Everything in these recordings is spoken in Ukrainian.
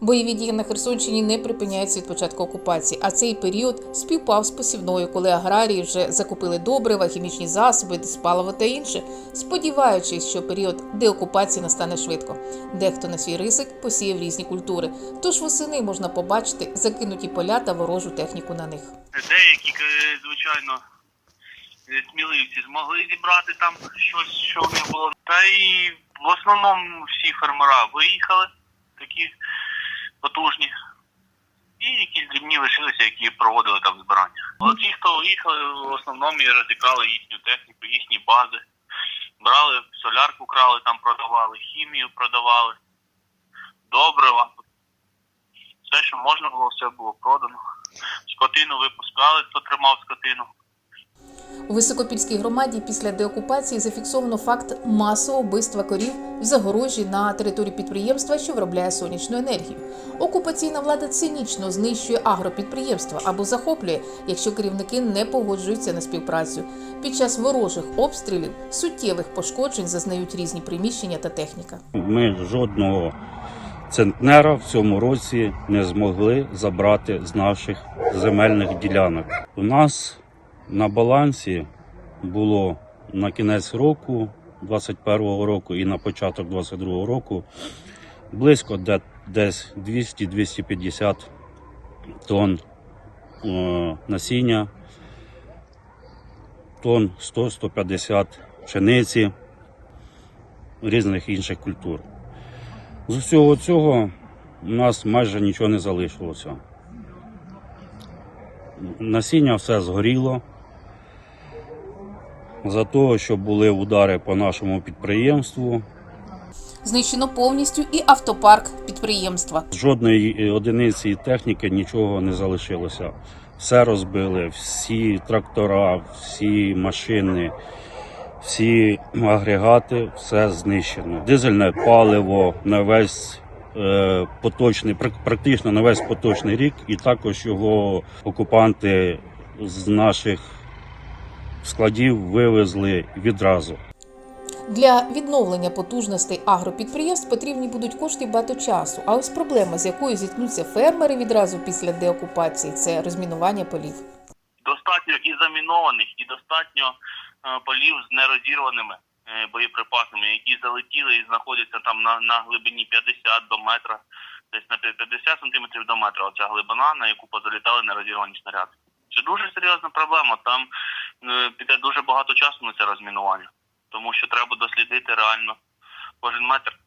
Бойові дії на Херсонщині не припиняються від початку окупації, а цей період співпав з посівною, коли аграрії вже закупили добрива, хімічні засоби, диспаливо та інше, сподіваючись, що період деокупації настане швидко. Дехто на свій рисик посіяв різні культури. Тож восени можна побачити закинуті поля та ворожу техніку на них. Деякі, е, звичайно, е, сміливці змогли зібрати там щось, що в було. Та і в основному всі фермера виїхали, такі потужні. І якісь дрібні лишилися, які проводили там збирання. От ті, хто виїхали, в основному і розікрали їхню техніку, їхні бази. Брали солярку крали, там продавали, хімію продавали, добрива. Все, що можна було, все було продано. Скотину випускали, хто тримав скотину. У Високопільській громаді після деокупації зафіксовано факт масового вбивства корів в загорожі на території підприємства, що виробляє сонячну енергію. Окупаційна влада цинічно знищує агропідприємства або захоплює, якщо керівники не погоджуються на співпрацю. Під час ворожих обстрілів суттєвих пошкоджень зазнають різні приміщення та техніка. Ми жодного центнера в цьому році не змогли забрати з наших земельних ділянок. У нас на балансі було на кінець року, 21-го року і на початок 22-го року близько де- десь 200-250 тонн е, насіння, тонн 100-150 пшениці різних інших культур. З усього цього у нас майже нічого не залишилося. Насіння все згоріло. За того, що були удари по нашому підприємству, Знищено повністю і автопарк підприємства. з жодної одиниці техніки нічого не залишилося. Все розбили, всі трактора, всі машини, всі агрегати, все знищено. Дизельне паливо на весь е, поточний, практично на весь поточний рік, і також його окупанти з наших складів вивезли відразу. Для відновлення потужностей агропідприємств потрібні будуть кошти багато часу. А ось проблема, з якою зіткнуться фермери відразу після деокупації, це розмінування полів. Достатньо і замінованих, і достатньо е, полів з нерозірваними е, боєприпасами, які залетіли і знаходяться там на, на глибині 50 до метра, десь на 50 сантиметрів до метра. Оця глибина, на яку позалітали нерозірвані снаряди. Це дуже серйозна проблема. Там піде дуже багато часу на це розмінування, тому що треба дослідити реально кожен метр.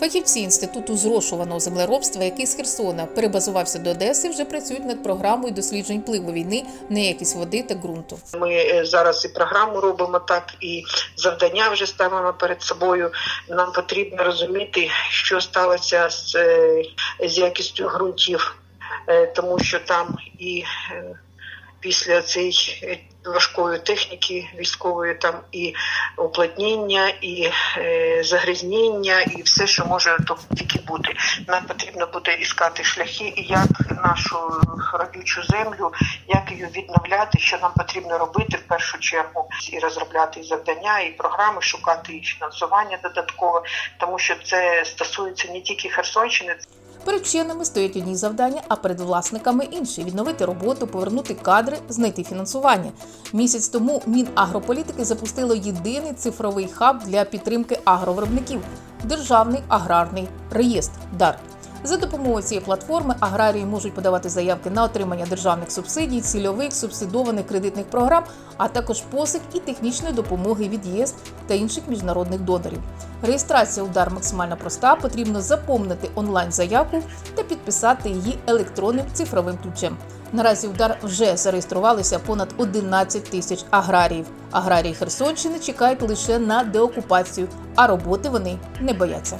Фахівці інституту зрошуваного землеробства, який з Херсона перебазувався до Одеси, вже працюють над програмою досліджень впливу війни на якість води та ґрунту. Ми е, зараз і програму робимо так, і завдання вже ставимо перед собою. Нам потрібно розуміти, що сталося з, е, з якістю ґрунтів, е, тому що там і е, після цієї важкої техніки військової там і уплотніння, і е, загрязнення, і все, що може тут тільки бути. Нам потрібно буде іскати шляхи, і як нашу родючу землю, як її відновляти, що нам потрібно робити в першу чергу, і розробляти завдання, і програми, шукати і фінансування додаткове, тому що це стосується не тільки Херсонщини, Перед вченими стоять одні завдання, а перед власниками інші відновити роботу, повернути кадри, знайти фінансування. Місяць тому Мінагрополітики запустило єдиний цифровий хаб для підтримки агровиробників державний аграрний реєстр ДАР. За допомогою цієї платформи аграрії можуть подавати заявки на отримання державних субсидій, цільових субсидованих кредитних програм, а також посик і технічної допомоги від ЄС та інших міжнародних донорів. Реєстрація у дар максимально проста. Потрібно заповнити онлайн заявку та підписати її електронним цифровим ключем. Наразі удар вже зареєструвалися понад 11 тисяч аграріїв. Аграрії Херсонщини чекають лише на деокупацію, а роботи вони не бояться.